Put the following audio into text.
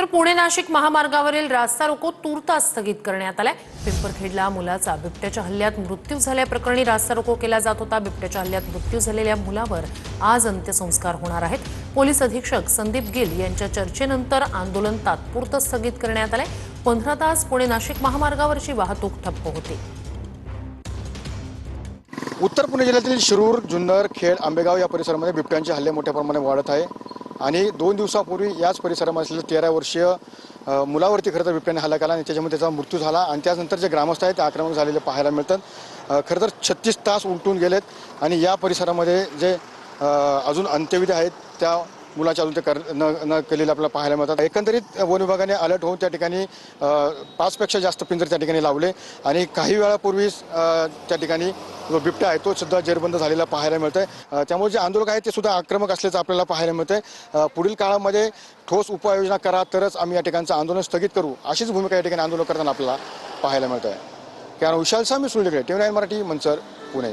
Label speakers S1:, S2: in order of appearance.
S1: तर पुणे नाशिक महामार्गावरील रास्ता रोको तूर्तास स्थगित करण्यात आलाय. पिंपरखेडला मुलाचा बिबट्याच्या हल्ल्यात मृत्यू झाल्याप्रकरणी रास्ता रोको केला जात होता. बिबट्याच्या हल्ल्यात मृत्यू झालेल्या मुलावर आज अंत्यसंस्कार होणार आहेत. पोलीस अधीक्षक संदीप गिल यांच्या चर्चेनंतर आंदोलन तात्पुरतं स्थगित करण्यात आलंय. पंधरा तास पुणे नाशिक महामार्गावरची वाहतूक ठप्प होती.
S2: उत्तर पुणे जिल्ह्यातील शिरूर जुन्नर खेड आंबेगाव या परिसरामध्ये बिबट्यांचे हल्ले मोठ्या प्रमाणात वाढत आहे. आणि दोन दिवसापूर्वी याच परिसरामध्ये असलेलं तेरा वर्षीय मुलावरती खरं तर बिबट्याने हल्ला केला आणि त्याच्यामध्ये त्याचा मृत्यू झाला आणि त्यानंतर जे ग्रामस्थ आहेत ते आक्रमक झालेले पाहायला मिळतात. खरं तर छत्तीस तास उलटून गेलेत आणि या परिसरामध्ये जे अजून अंत्यविधी आहेत त्या मुलाच्या अजून ते कर न न केलेले आपल्याला पाहायला मिळतात. एकंदरीत वन विभागाने अलर्ट होऊन त्या ठिकाणी पाचपेक्षा जास्त पिंजरे त्या ठिकाणी लावले आणि काही वेळापूर्वीच त्या ठिकाणी जो बिबट्या आहे तो सुद्धा जेरबंद झालेला पाहायला मिळतंय. त्यामुळे जे आंदोलक आहे ते सुद्धा आक्रमक असल्याचं आपल्याला पाहायला मिळतंय. पुढील काळामध्ये ठोस उपाययोजना करा तरच आम्ही या ठिकाणचं आंदोलन स्थगित करू. अशीच भूमिका या ठिकाणी आंदोलन करताना आपल्याला पाहायला मिळत आहे कारण विशाल सामी सुनील टीव्ही नाईन मराठी मंचर पुणे.